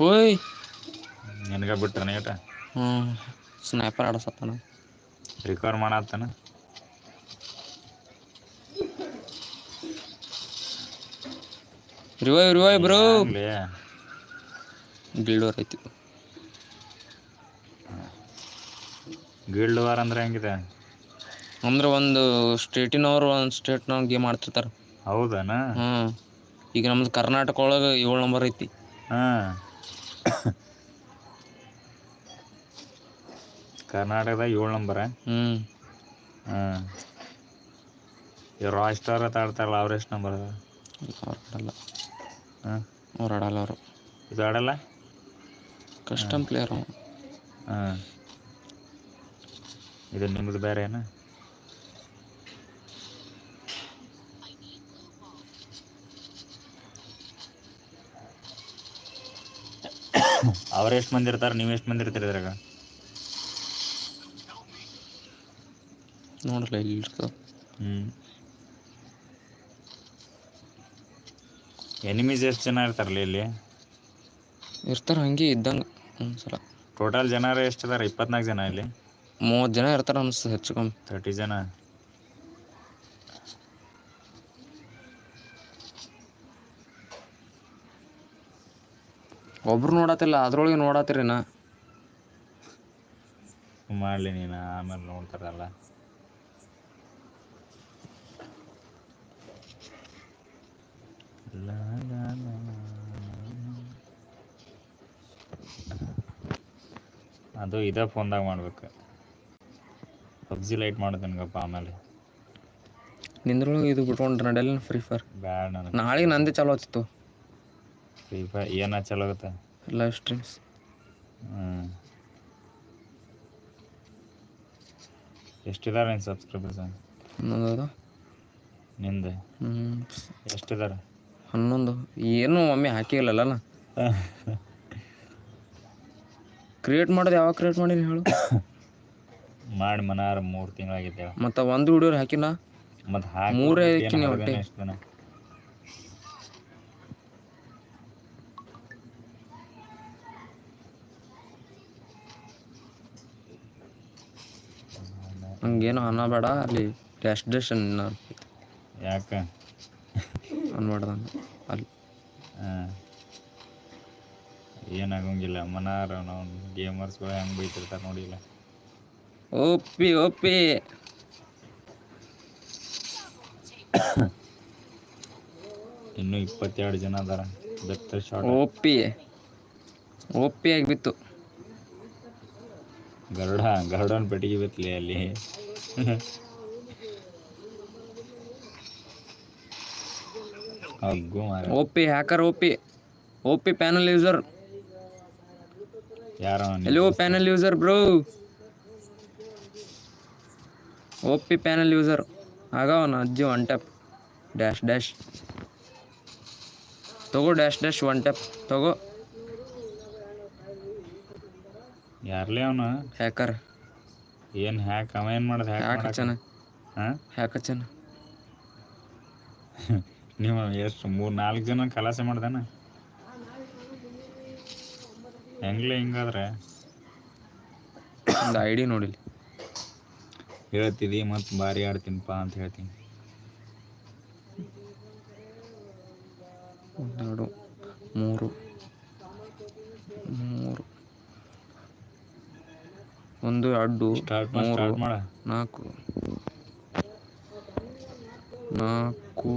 ಓಯ್. ನಿನಗೆ ಬಿಟ್ರ ಏಟ? ಹ್ಞೂ ಸ್ನ್ಯಾಪರ್ ಆಡಸತ್ತಾನ. Recover ಮಾಡತ್ತಾನ? Revive revive bro. Guild war ಐತಿ. ಗಿಲ್ಡ್ ವಾರ್ ಅಂದ್ರೆ ಹೆಂಗಿದೆ? ಅಂದ್ರೆ ಒಂದು ಸ್ಟೇಟಿನವ್ರು ಒಂದು ಸ್ಟೇಟ್ನವ್ರು ಗೇಮ್ ಆಡ್ತಿರ್ತಾರೆ. ಹೌದನ? ಹ್ಞೂ ಈಗ ನಮ್ದು ಕರ್ನಾಟಕ ಒಳಗೆ ಏಳು ನಂಬರ್ ಐತಿ. ಹಾ. ಕರ್ನಾಟಕದಾಗ ಏಳು ನಂಬರ್ ಹ್ಞೂ ಹಾಂ. ಈ ರಾಯ್ ಸ್ಟಾರ್ ಅಂತ ಆಡ್ತಾರಲ್ಲ ಅವ್ರು ಎಷ್ಟು ನಂಬರ್ ಅದ ಅವ್ರು ಆಡಲ್ಲ ಹಾಂ. ಅವ್ರು ಆಡಲ್ಲ ಅವರು. ಇದು ಆಡಲ್ಲ ಕಸ್ಟಮ್ ಪ್ಲೇಯರ್ ಹಾಂ. ಇದು ನಿಮ್ಮದು ಬೇರೆ ಏನ? ಅವ್ರು ಎಷ್ಟು ಮಂದಿ ಇರ್ತಾರೆ ನೀವು ಎಷ್ಟು ಮಂದಿ ಇರ್ತೀರಿ ಇದ್ರಾಗ? ಇಲ್ಲಿ ಇರ್ತದೆ ಹ್ಞೂ ಎನಿಮೀಸ್ ಎಷ್ಟು ಜನ ಇರ್ತಾರಲ್ಲ ಇಲ್ಲಿ? ಇರ್ತಾರ ಹಂಗೆ ಇದ್ದಂಗೆ ಒಂದ್ಸಲ. ಟೋಟಲ್ ಜನ ಎಷ್ಟು ಇದಾರೆ? ಇಪ್ಪತ್ನಾಲ್ಕು ಜನ ಇಲ್ಲಿ? ಮೂವತ್ತು ಜನ ಇರ್ತಾರೆ ಅನ್ಸ್ತದೆ ಹೆಚ್ಚು ಕಮ್ಮಿ. ತರ್ಟಿ ಜನ? ಒಬ್ರು ನೋಡತ್ತಿಲ್ಲ ಅದ್ರೊಳಗೆ ನೋಡತ್ತೀರಿ ನಾ. ಮಾಡಲಿ ನೀನು ಆಮೇಲೆ ನೋಡ್ತಾರಲ್ಲ. ಅದು ಇದೇ ಫೋನ್ದಾಗ ಮಾಡ್ಬೇಕು. ಪಬ್ಜಿ ಲೈಟ್ ಮಾಡೋದು ನನಗಪ್ಪ ಆಮೇಲೆ. ನಿಂದ್ರೊಳಗೆ ಇದು ಬಿಟ್ಕೊಂಡ್ರೆ ನಡೆಯಲ್ಲ ಫ್ರೀ ಫೈರ್ ಬ್ಯಾಡ ನನಗೆ. ನಾಳೆಗೆ ನಂದೇ ಚಾಲೂ ಆಗ್ತಿತ್ತು. ಫ್ರೀ ಫೈರ್ ಏನ ಚಲೋ ಆಗುತ್ತೆ? ಲೈವ್ ಸ್ಟ್ರೀಮ್ಸ್ ಹ್ಞೂ ಎಷ್ಟಿದ್ದಾರೆ ನಿನ್ನ ಸಬ್ಸ್ಕ್ರೈಬರ್ಸ್ ಹನ್ನೊಂದು ನಿಂದೆ? ಹ್ಞೂ ಎಷ್ಟಿದ್ದಾರೆ ಹನ್ನೊಂದು. ಏನು ಒಮ್ಮೆ ಹಾಕಿಲ್ಲಲ್ಲ ಕ್ರಿಯೇಟ್ ಮಾಡೋದು ಯಾವಾಗ ಕ್ರಿಯೇಟ್ ಮಾಡೀನಿ ಹೇಳು? ಮಾಡಿ ಮನಾರ ಮೂರು ತಿಂಗಳಾಗಿದ್ದೇವೆ ಮತ್ತೆ ಒಂದು ವಿಡಿಯೋ ಹಾಕಿನ? ಮತ್ತು ಹಾಕಿ ಮೂರೇ ಹಾಕಿನಿ ಹಂಗೇನು ಅನ್ನಬೇಡ ಅಲ್ಲಿ ಅನ್ನ ಯಾಕೆ? ಅನ್ಬಾರ್ದಂಗೆ. ಅಲ್ಲಿ. ಏನಾಗಂಗಿಲ್ಲ ಮನಾರ ನಾವು ಗೇಮರ್ಸ್ಗಳು ಹೆಂಗೆ ಬೈತಿರ್ತಾರೆ ನೋಡಿಲ್ಲ ಓಪಿ ಓಪಿ ಇನ್ನೂ ಇಪ್ಪತ್ತೆರಡು ಜನ ಅದಾರ. ಬೆತ್ತ ಶಾರ್ಟ್ ಓಪಿ ಓಪಿ ಆಗಿ ಬಿತ್ತು. ಗರುಡ ಗರುಡನ ಪೆಟ್ಟಿಗೆ ಬತ್ತಲಿ ಅಲ್ಲಿ. OP hacker OP. OP panel user ಯಾರೋ ಎಲ್ಲೋ panel user bro OP panel user ಆಗವನ ಅಜ್ಜಿ ಒನ್ ಟ್ಯಾಪ್ ಡ್ಯಾಶ್ ಡ್ಯಾಶ್ ತಗೋ ಡ್ಯಾಶ್ ಡ್ಯಾಶ್ ಒನ್ ಟ್ಯಾಪ್ ತಗೋ. ಯಾರ್ಲೇ ಅವನು? ಹ್ಯಾಕರ್. ಏನು ಹ್ಯಾಕ್? ಅವ ಏನು ಮಾಡೋದು? ಹ್ಯಾಕ್ ಹಚ್ಚನ. ಹಾಂ? ಹ್ಯಾಕ್ ಹಚ್ಚನ. ನೀವು ಎಷ್ಟು ಮೂರು ನಾಲ್ಕು ಜನ ಕಲಾಸೆ ಮಾಡ್ದಾನ? ಹೆಂಗ್ಲೆ ಹಿಂಗಾದ್ರೆ? ಒಂದು ಐ ಡಿ ನೋಡಿಲ್ಲ ಹೇಳ್ತಿದ್ದಿ ಮತ್ತು ಭಾರಿ ಆಡ್ತೀನಿಪ್ಪ ಅಂತ ಹೇಳ್ತೀನಿ. ಎರಡು ಮೂರು. ಒಂದು ಎರಡು ಮೂರು ನಾಲ್ಕು ನಾಲ್ಕು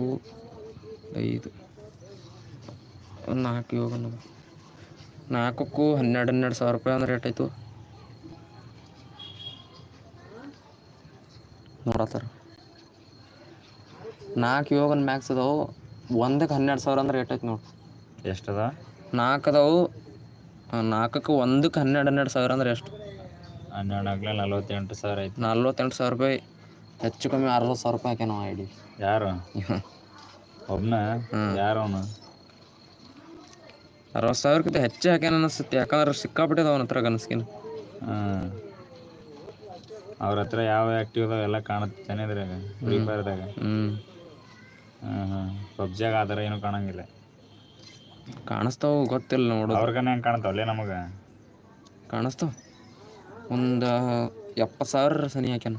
ಐದು ಒಂದು ನಾಲ್ಕು ಇವಾಗ ನಾಲ್ಕಕ್ಕೂ ಹನ್ನೆರಡು ಹನ್ನೆರಡು ಸಾವಿರ ರೂಪಾಯಿ ಅಂದ್ರೆ ರೇಟ್ ಆಯಿತು. ನೋಡತ್ತಾರ ನಾಲ್ಕು ಇವಾಗ ಮ್ಯಾಕ್ಸ್ ಅದಾವು. ಒಂದಕ್ಕೆ ಹನ್ನೆರಡು ಸಾವಿರ ಅಂದ್ರೆ ರೇಟ್ ಆಯ್ತು ನೋಡಿ. ಎಷ್ಟದ? ನಾಲ್ಕು ಅದಾವು. ನಾಲ್ಕಕ್ಕೆ ಒಂದಕ್ಕೆ ಹನ್ನೆರಡು ಹನ್ನೆರಡು ಸಾವಿರ ಅಂದ್ರೆ ಎಷ್ಟು? ಹನ್ನೆರಡು ಆಗ್ಲೇ ನಲ್ವತ್ತೆಂಟು ಸಾವಿರ ಆಯ್ತು. ನಲ್ವತ್ತೆಂಟು ಸಾವಿರ ರೂಪಾಯಿ ಹೆಚ್ಚು ಕಮ್ಮಿ ಅರವತ್ತು ಸಾವಿರ ರೂಪಾಯಿ ಹಾಕ್ಯಾನ ಐ ಡಿ ಯಾರು ಒಬ್ಬನ ಯಾರವನು ಯಾರು ಅವನು? ಅರವತ್ತು ಸಾವಿರಕ್ಕಿಂತ ಹೆಚ್ಚು ಹಾಕ್ಯಾನ ಅನಿಸುತ್ತೆ ಯಾಕಂದ್ರೆ ಸಿಕ್ಕಾಬಿಟ್ಟಿದೆ ಅವನ ಹತ್ರ ಕನಸ್ಕಿನ ಹಾಂ. ಅವ್ರ ಹತ್ರ ಯಾವ ಆ್ಯಕ್ಟಿವ್ ಅದಾವ ಎಲ್ಲ ಕಾಣುತ್ತೆ ಇದ್ರಾಗ ಫ್ರೀ ಫೈರ್ದಾಗ ಹ್ಞೂ ಹಾಂ ಹಾಂ. ಪಬ್ಜಿಯಾಗ ಆ ಥರ ಏನೂ ಕಾಣಂಗಿಲ್ಲ. ಕಾಣಿಸ್ತಾವ ಗೊತ್ತಿಲ್ಲ ನೋಡೋದು ಅವ್ರಿಗನ ಹೆಂಗೆ ಕಾಣ್ತಾವಲ್ಲೇ ನಮಗೆ. ಕಾಣಿಸ್ತಾವ. ಒಂದು ಎಪ್ಪತ್ತು ಸಾವಿರ ಸನಿ ಹಾಕ್ಯಾನ.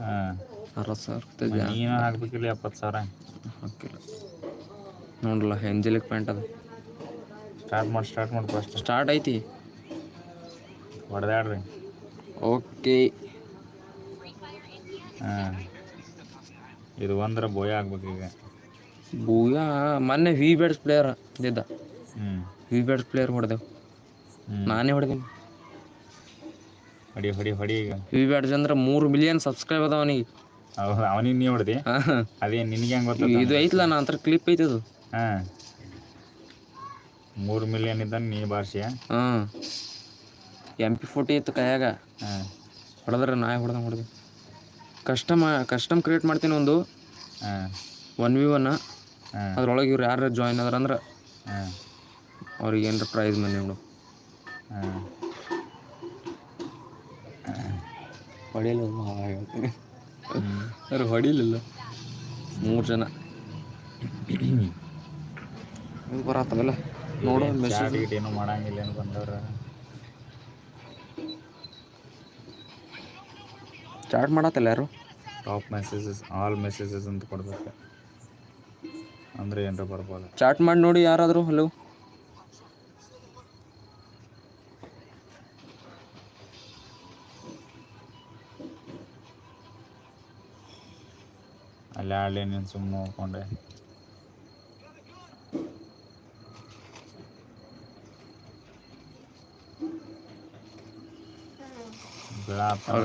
ಹಾಂ. ಅರವತ್ತು ಸಾವಿರ ರೂಪಾಯಿ ನೀನು ಹಾಕ್ಬೇಕಿಲ್ಲ ಎಪ್ಪತ್ತು ಸಾವಿರ. ಹಾಕಿಲ್ಲ. ನೋಡಲ್ಲ ಹೆಂಜಲಿಕ್ ಪ್ಯಾಂಟ್ ಅದು. ಸ್ಟಾರ್ಟ್ ಮಾಡಿ ಸ್ಟಾರ್ಟ್ ಮಾಡಿ ಫಸ್ಟ್ ಸ್ಟಾರ್ಟ್ ಐತಿ. ಹೊಡೆದಾಡ್ರಿ. ಓಕೆ ಹಾಂ. ಇದು ಒಂದ್ರ ಬೋಯ ಆಗ್ಬೇಕು ಈಗ. ಬೋಯ ಮೊನ್ನೆ ವಿ ಬ್ಯಾಡ್ಸ್ ಪ್ಲೇಯರ್ ಇದ್ದ. ಹ್ಞೂ ವಿ ಬ್ಯಾಡ್ಸ್ ಪ್ಲೇಯರ್ ಹೊಡೆದೆವು ನಾನೇ ಹೊಡೆದೀನಿ. ಹೊಡಿ ಹೊಡಿ ಹೊಡಿ. ಈಗ ವಿ ಬ್ಯಾಡ್ಸ್ ಅಂದ್ರೆ ಮೂರು ಮಿಲಿಯನ್ ಸಬ್ಸ್ಕ್ರೈಬ್ ಅದ ಅವನಿಗೆ. ಹೌದು ಅವನಿಗೆ ನೀ ಹೊಡ್ದಿ? ಅದೇ ನಿನಗೆ ಹೆಂಗೆ ಗೊತ್ತ ಇದು ಐತ್ಲ ನಾ ಅಂತರ ಕ್ಲಿಪ್ ಐತೆ ಅದು ಹಾಂ. ಮೂರು ಮಿಲಿಯನ್ ಇದ್ದ ನೀ ಭಾಷೆ ಹಾಂ? ಎಂ ಪಿ ಫೋರ್ಟಿ ಇತ್ತು ಕೈಯಾಗ. ಹಾಂ. ಹೊಡೆದ್ರೆ ನಾಯಿ ಹೊಡೆದಂಗೆ ಹೊಡೆದು? ಕಸ್ಟಮ್ ಕಸ್ಟಮ್ ಕ್ರಿಯೇಟ್ ಮಾಡ್ತೀನಿ ಒಂದು. ಹಾಂ. ಒನ್ ವಿ ಒನ್ ಅದ್ರೊಳಗೆ ಇವ್ರು ಯಾರು ಜಾಯ್ನ್ ಅದಾರ ಅಂದ್ರೆ ಹಾಂ. ಅವ್ರಿಗೆ ಏನಾರ ಪ್ರೈಸ್ ಮನೆ ನೋಡು. ಹಾಂ. ಹೊಡಿಯಲ್ಲ ಅವ್ರು ಹೊಡಿಲಿಲ್ಲ? ಮೂರು ಜನ. ಬರತ್ತಲ್ಲ ನೋಡು ಮೆಸೇಜ್ ಏನು ಮಾಡಂಗಿಲ್ಲ ಏನು ಬಂದವ್ರ? ಚಾಟ್ ಮಾಡತ್ತಲ್ಲ ಯಾರು? ಟಾಪ್ ಮೆಸೇಜಸ್ ಆಲ್ ಮೆಸೇಜಸ್ ಅಂತ ಕೊಡ್ಬೇಕು. ಅಂದ್ರೆ ಏನಾರ ಬರ್ಬೋದು? ಚಾಟ್ ಮಾಡಿ ನೋಡಿ ಯಾರಾದರೂ ಹಲೋ ಅಲ್ಲಿ ಆಡಲಿ ನೀನು ಸುಮ್ಮನೆ ಹೋಗ್ಕೊಂಡೆ?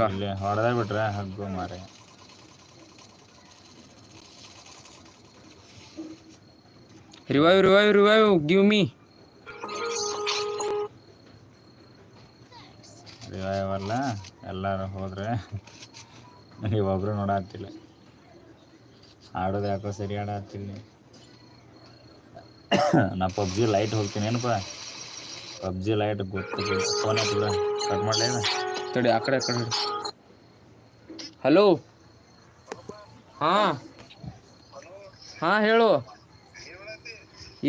ಇಲ್ಲಿ ಹೊಡೆದೇ ಬಿಟ್ರೆ ಹಗ್ಗು ಮಾರೆ revive revive revive give me revive ಅಲ್ಲ ಎಲ್ಲರೂ ಹೋದ್ರೆ ನೀವೊಬ್ರು ನೋಡತ್ತಿಲ್ಲ ಆಡೋದು ಯಾಕೋ ಸರಿ ಆಡತ್ತೀನಿ. ನಾ ಪಬ್ಜಿ ಲೈಟ್ ಹೋಗ್ತೀನಿ, ಏನಪ್ಪ? ಪಬ್ಜಿ ಲೈಟ್ ಗೊತ್ತು ಫೋನ್ ಹಾಕಿಲ್ಲ. ಕಟ್ ಮಾಡಲೇ ತಡಿ, ಆ ಕಡೆ ಕಡೆ ಹಲೋ ಹಾಂ? ಹಾಂ, ಹೇಳು.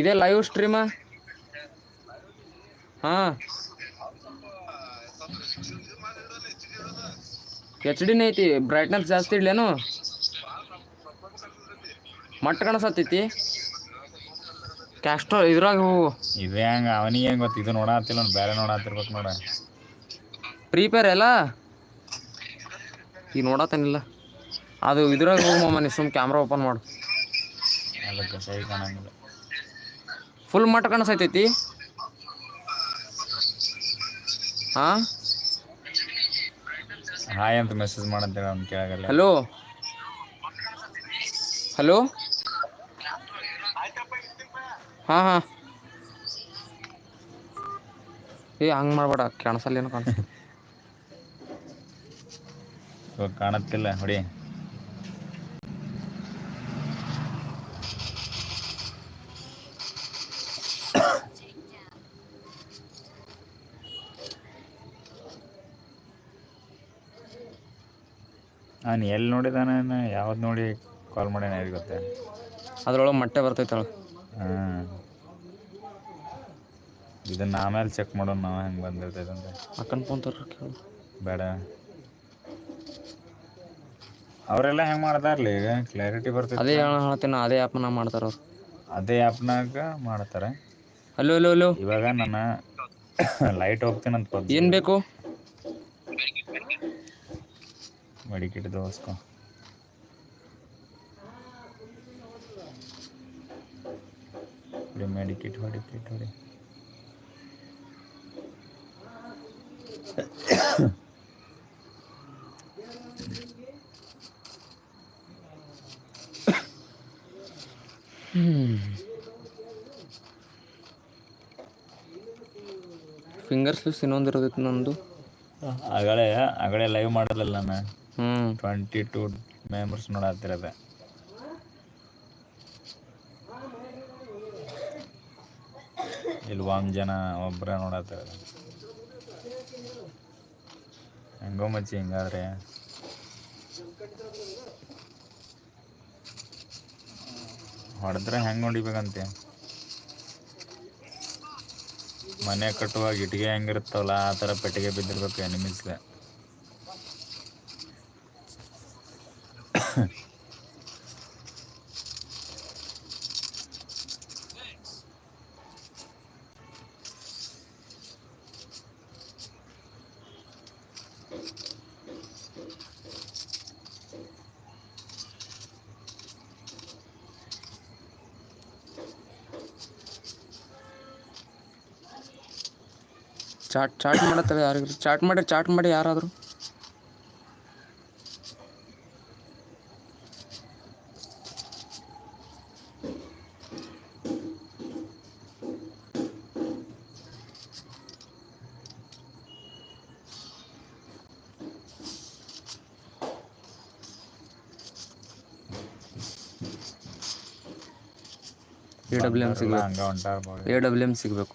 ಇದೇ ಲೈವ್ ಸ್ಟ್ರೀಮ ಹಾಂ. ಎಚ್ ಡಿನೇ ಐತಿ ಬ್ರೈಟ್ನೆಸ್ ಜಾಸ್ತಿ ಇಡ್ಲೇನು? ಮಟ್ಟ ಕಾಣಿಸತ್ತೈತಿ ಕ್ಯಾಸ್ಟೋ ಇದ್ರಾಗ ಹೋಗು ಇದು ಹೆಂಗ ಅವನಿಗೆ ಹೆಂಗೆ ಗೊತ್ತು? ಇದು ನೋಡತ್ತಿಲ್ಲ ಬೇರೆ ನೋಡತ್ತಿರ್ಬೇಕು ನೋಡ. ಫ್ರೀ ಫೈರ್ ಎಲ್ಲ? ಈಗ ನೋಡತ್ತೇನಿಲ್ಲ ಅದು ಇದ್ರಾಗ ಹೋಗು ಮನೆ ನೀ ಸುಮ್ ಕ್ಯಾಮ್ರಾ ಓಪನ್ ಮಾಡು. ಅದಕ್ಕೆ ಸರಿ ಕಾಣಂಗಿಲ್ಲ. ಫುಲ್ ಮಟ್ಟ ಕಾಣಿಸತೈತಿ. ಹಾಂ? ಹಾಯ್ ಅಂತ ಮೆಸೇಜ್ ಮಾಡಂತೇಳಿ ಅವ್ನು ಕೇಳಾಗಲ್ಲ ಹಲೋ ಹಲೋ ಹಾಂ ಹಾಂ. ಏ ಹಂಗೆ ಮಾಡಬೇಡ. ಕಾಣಿಸಲ್ಲ ಏನು ಕಾಣಿಸ್ ಇವಾಗ ಕಾಣತ್ತಿಲ್ಲ. ಹೊಡಿ. ನಾನು ಎಲ್ಲಿ ನೋಡಿದಾನ ಯಾವ್ದು ನೋಡಿ ಕಾಲ್ ಮಾಡ್ಯಾನ ಯಾರಿಗೆ ಗೊತ್ತೆ? ಅದ್ರೊಳಗೆ ಮೊಟ್ಟೆ ಬರ್ತೈತಳು ಹಾಂ ಇದನ್ನ ಆಮೇಲೆ ಚೆಕ್ ಮಾಡೋಣ ನಾವು ಹೆಂಗೆ ಬಂದಿರ್ತೈತೆ ಅಂತ. ಅಕ್ಕನ ಫೋನ್ ತರ ಬೇಡ. ಅವರೆಲ್ಲ ಹೆಂಗೆ ಮಾಡ್ತಾರಲ್ಲ ಈಗ? ಕ್ಲಾರಿಟಿ ಬರ್ತೈತೆ. ಅದೇ ಹೇಳ ಹೇಳ್ತೀನಿ ಅದೇ ಆ್ಯಪ್ನ ಮಾಡ್ತಾರ ಅವ್ರು. ಅದೇ ಆ್ಯಪ್ನಾಗ ಮಾಡ್ತಾರೆ. ಹಲೋ ಹಲೋ ಹಲೋ ಇವಾಗ ನನ್ನ ಲೈಟ್ ಹೋಗ್ತೀನಂತ ಪಬ್ಜಿ ಏನು ಬೇಕು? ಮೆಡಿಕಿಟ್ ದೋಸ್ಕೊ. ಮೆಡಿಕಿಟ್ ಹೊಡಿಕಿಟ್ ಹೊಡಿ. ಫಿಂಗರ್ ಸ್ಲಿಪ್ಸ್ ಇನ್ನೊಂದು ನಂದು. ಅಗಳೇ ಅಗಳೇ ಲೈವ್ ಮಾಡಲಿಲ್ಲ ನಾನು. ಹ್ಞೂ ಟ್ವೆಂಟಿ ಟು ಮೆಂಬರ್ಸ್ ನೋಡತ್ತಿರೋದೆ ಇಲ್ಲಿ ಒಂದ್ ಜನ ಒಬ್ಬರೇ ನೋಡತ್ತಿರೋದು ಗೋಮಚ್ಚಿ ಹಿಂಗಾದ್ರೆ. ಹೊಡೆದ್ರೆ ಹೆಂಗೆ ಹೊಡಿಬೇಕಂತೆ? ಮನೆ ಕಟ್ಟುವಾಗ ಇಟ್ಟಿಗೆ ಹೆಂಗಿರುತ್ತವಲ್ಲ ಆ ಥರ ಪೆಟ್ಟಿಗೆ ಬಿದ್ದಿರ್ಬೇಕು ಎನಿಮಿಸ್ಗೆ ಚಾಟ್ ಚಾಟ್ ಮಾಡತ್ತಲ್ಲ ಯಾರಿಗೂ ಚಾಟ್ ಮಾಡಿ ಚಾಟ್ ಮಾಡಿ ಯಾರಾದರೂ? ಎ ಡಬ್ಲ್ಯೂ ಎಂ ಸಿಗ್ಬೇಕು. ಎ ಡಬ್ಲ್ಯೂ ಎಂ ಸಿಗಬೇಕು.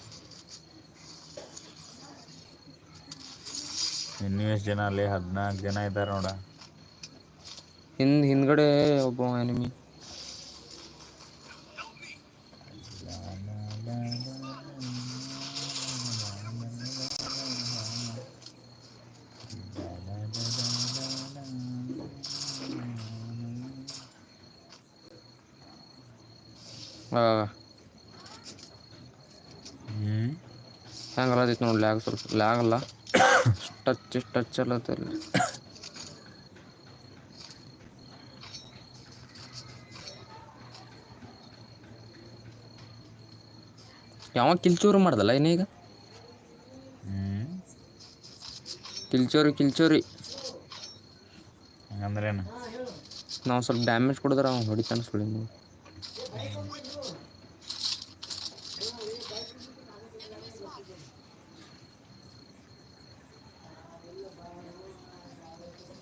ಇನ್ನೂ ಎಷ್ಟು ಜನ ಅಲ್ಲಿ? ಹದಿನಾಲ್ಕು ಜನ ಇದ್ದಾರೆ ನೋಡ. ಹಿಂದ್ ಹಿಂದ್ಗಡೆ ಒಬ್ಬ ಎನಿಮಿ ಹ್ಞೂ ಹ್ಞೂ ಹೆಂಗೆ ನೋಡಿ ಲ್ಯಾಗ್ ಸ್ವಲ್ಪ ಲ್ಯಾಗ್ ಅಲ್ಲ. ಟಚ್ ಟಚ್ ಅಲ್ಲತ್ತಲ್ಲ ಯಾವ ಕಿಲ್ಚೂರು ಮಾಡ್ದಲ್ಲ ಏನೀಗ ಕಿಲ್ಚೋರಿ ಕಿಲ್ಚೋರಿ. ಹಂಗಂದ್ರೇನು ನಾವು ಸ್ವಲ್ಪ ಡ್ಯಾಮೇಜ್ ಕೊಡಿದ್ರೆ ಅವ್ನು ಹೊಡಿತಾನೆ ಸುಳ್ಳಿ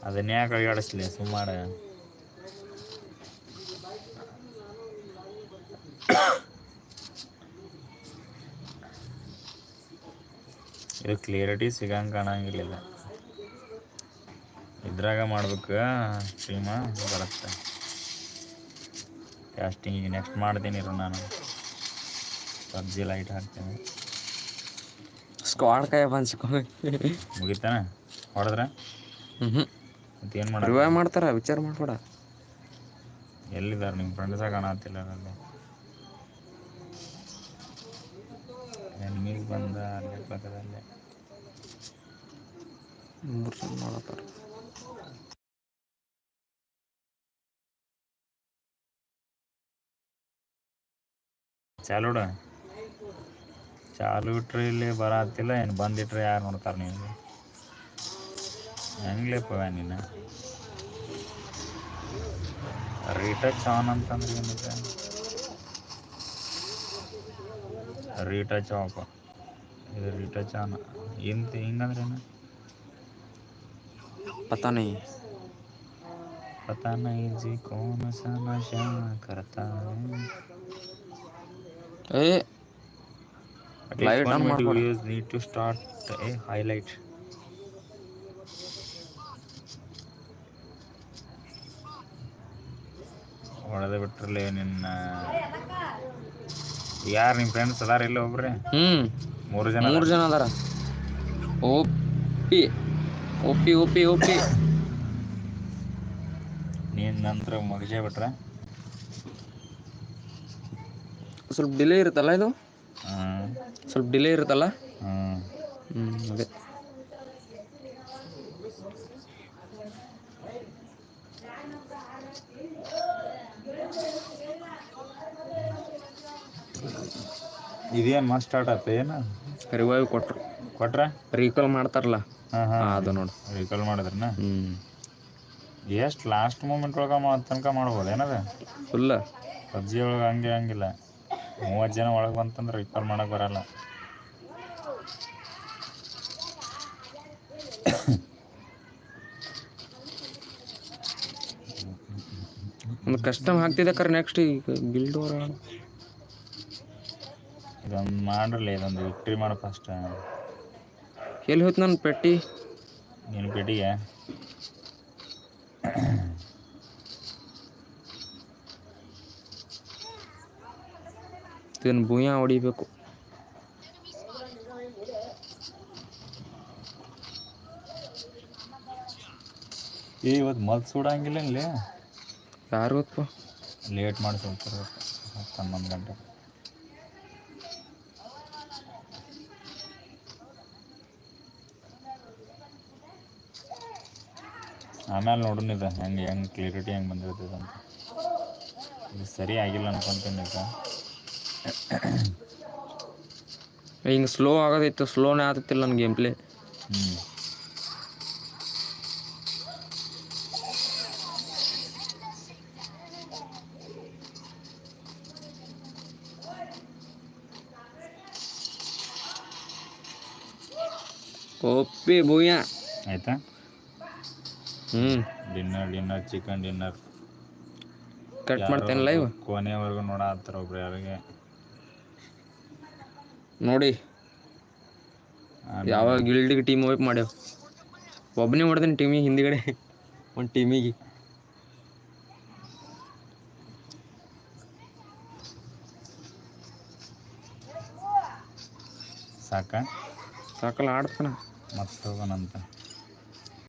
ಅದನ್ನ ಯಾಕೆ ಅಳಿಗಾಡಿಸ್ಲಿ? ಸುಮಾರು ಇದು ಕ್ಲಿಯರಿಟಿ ಸಿಗಂಗೆ ಕಾಣಂಗಿಲ್ಲ ಇದ್ರಾಗ ಮಾಡ್ಬೇಕು ಸ್ಟ್ರೀಮ ಬರುತ್ತೆ. ಕ್ಯಾಸ್ಟಿಂಗ್ ನೆಕ್ಸ್ಟ್ ಮಾಡ್ತೀನಿ ಇರು ನಾನು. ಪಬ್ಜಿ ಲೈಟ್ ಹಾಕ್ತೀನಿ. ಸ್ಕ್ವಾಡ್ ಕೈ ಬಂದ್ಸ್ಕೊ ಮುಗಿತಾನ? ಹೊಡೆದ್ರೆ? ಹ್ಞೂ ಮತ್ತೇನು ಮಾಡೋದು ರಿವೈವ್ ಮಾಡ್ತಾರ ವಿಚಾರ ಮಾಡ್ಬೇಡ. ಎಲ್ಲಿದ್ದಾರೆ ನಿಮ್ಮ ಫ್ರೆಂಡ್ಸ ಕಾಣತ್ತಿಲ್ಲ ಅಲ್ಲಿ ಎನಿಮಿಗೆ ಬಂದ ಅಲ್ಲೇ ಪಕ್ಕದಲ್ಲೇ? ಮೂರು ಜನ ಮಾಡತ್ತಾರ ಚಾಲುಡ ಚಾಲು ಬಿಟ್ಟರೆ ಇಲ್ಲಿ ಬರತ್ತಿಲ್ಲ ಏನು ಬಂದಿಟ್ರೆ ಯಾರು ನೋಡ್ತಾರೆ ನೀವು ಹೆಂಗ್ಲೇಪ ನೀನು ರೀಟಚ್ ಆನ್ ಅಂತಂದ್ರೆ ಏನಕ್ಕೆ ರೀಟಚ್ ಆಫ್ ಇದು ರೀಟಚ್ ಆನ್ ಇಂತ ಹಿಂಗಂದ್ರೆ ಏನು ಪತಾ ನೀ पता नहीं जी कौन सा नशा करता है ಏ At Light least on one minute ಮಾಡ್ಬೇಡ. videos need ಹೊಡೆದ ಬಿಟ್ರಲ್ಲಿ ನಿನ್ನ ಯಾರು ನಿಮ್ಮ ಫ್ರೆಂಡ್ಸ್ ಅದಾರ ಇಲ್ಲ ಒಬ್ರಿ? ಹ್ಞೂ ಮೂರು ಜನ ಮೂರು ಜನ ಅದಾರ. ಓಪಿ. ಓಪಿ ಓಪಿ ಓಪಿ. ನೀನು ನಂತರ ಮುಗಿಸೇ ಬಿಟ್ರೆ? ಸ್ವಲ್ಪ ಡಿಲೇ ಇರುತ್ತಲ್ಲ ಇದು? ಸ್ವಲ್ಪ ಡಿಲೇ ಇರುತ್ತಲ್ಲ? ಹ್ಞೂ ಹ್ಞೂ ಅದೇ. ಇದೇನು ಮಸ್ತ್ ಸ್ಟಾರ್ಟ್ ಆತ ಏನು? ರಿವೈವ್ ಕೊಟ್ರು. ಕೊಟ್ರ? ರೀಕಾಲ್ ಮಾಡ್ತಾರಲ್ಲ? ಹಾಂ ಹಾಂ. ಅದು ನೋಡು. ರೀಕಾಲ್ ಮಾಡಿದ್ರನ? ಹ್ಞೂ ಎಷ್ಟು ಲಾಸ್ಟ್ ಮೂಮೆಂಟ್ ಒಳಗೆ ಮಾ ತನಕ ಮಾಡ್ಬೋದು ಏನದ? ಫುಲ್ಲ ಪಬ್ಜಿ ಒಳಗೆ ಹಂಗೆ ಹಂಗಿಲ್ಲ. ಮೂವತ್ತು ಜನ ಒಳಗೆ ಬಂತಂದ್ರೆ ರಿಕಲ್ ಮಾಡಕ್ಕೆ ಬರಲ್ಲ. ಒಂದು ಕಸ್ಟಮ್ ಹಾಕ್ತಿದ್ದೆ ಕರೆ ನೆಕ್ಸ್ಟ್ ಈಗ ಬಿಲ್ಡ್ ಓವರ್ ಇದೊಂದು ಮಾಡ್ರಲ್ಲ ಇದೊಂದು ವಿಕ್ಟ್ರಿ ಮಾಡು ಫಸ್ಟ್ ಎಲ್ಲಿ ಹೋಯ್ತು ನನ್ನ ಪೆಟ್ಟಿ? ನಿನ್ನ ಪೆಟ್ಟಿಗೆ? ಇದನ್ನು ಭೂಯ ಹೊಡಿಬೇಕು. ಏ ಇವತ್ತು ಮದ್ದು ಸುಡಂಗಿಲ್ಲ ಇಲ್ಲಿ ಯಾರು ಗೊತ್ತಪ್ಪ ಲೇಟ್ ಮಾಡಿ ಸ್ವಲ್ಪ ಹತ್ತು ಹನ್ನೊಂದು ಗಂಟೆ. ಆಮೇಲೆ ನೋಡೋಣ ಇದು ಹೆಂಗೆ ಹೆಂಗೆ ಕ್ಲಿಯರಿಟಿ ಹೆಂಗೆ ಬಂದಿರ್ತದೆ ಅಂತ. ಇದು ಸರಿ ಆಗಿಲ್ಲ ಅನ್ಕೊಂತೀನಿ ಈಗ. ಹಿಂಗೆ ಸ್ಲೋ ಆಗೋದಿತ್ತು ಸ್ಲೋನೇ ಆಗ್ತಿಲ್ಲ ನನ್ನ ಗೇಮ್ ಪ್ಲೇ ಹ್ಞೂ ಭೂಯ ಆಯಿತಾ? ಹ್ಞೂ dinner dinner chicken dinner cut ಮಾಡ್ತೇನೆ ಲೈವ್ ಕೊನೆವರೆಗೂ ನೋಡತ್ತಾರ ಒಬ್ರು ಯಾರಿಗೆ. ನೋಡಿ. ಯಾವ ಗಿಲ್ಡಿಗೆ ಟೀಮ್ ವೈಪ್ ಮಾಡ್ಯಾವ ಒಬ್ಬನೇ ಹೊಡೆದೇನೆ ಟೀಮಿಗೆ ಹಿಂದ್ಗಡೆ. ಒಂದು ಟೀಮಿಗೆ ಸಾಕ? ಸಾಕಲ್ಲ ಆಡ್ತಾನ. ಮತ್ತೆ ಹೋಗೋಣಂತ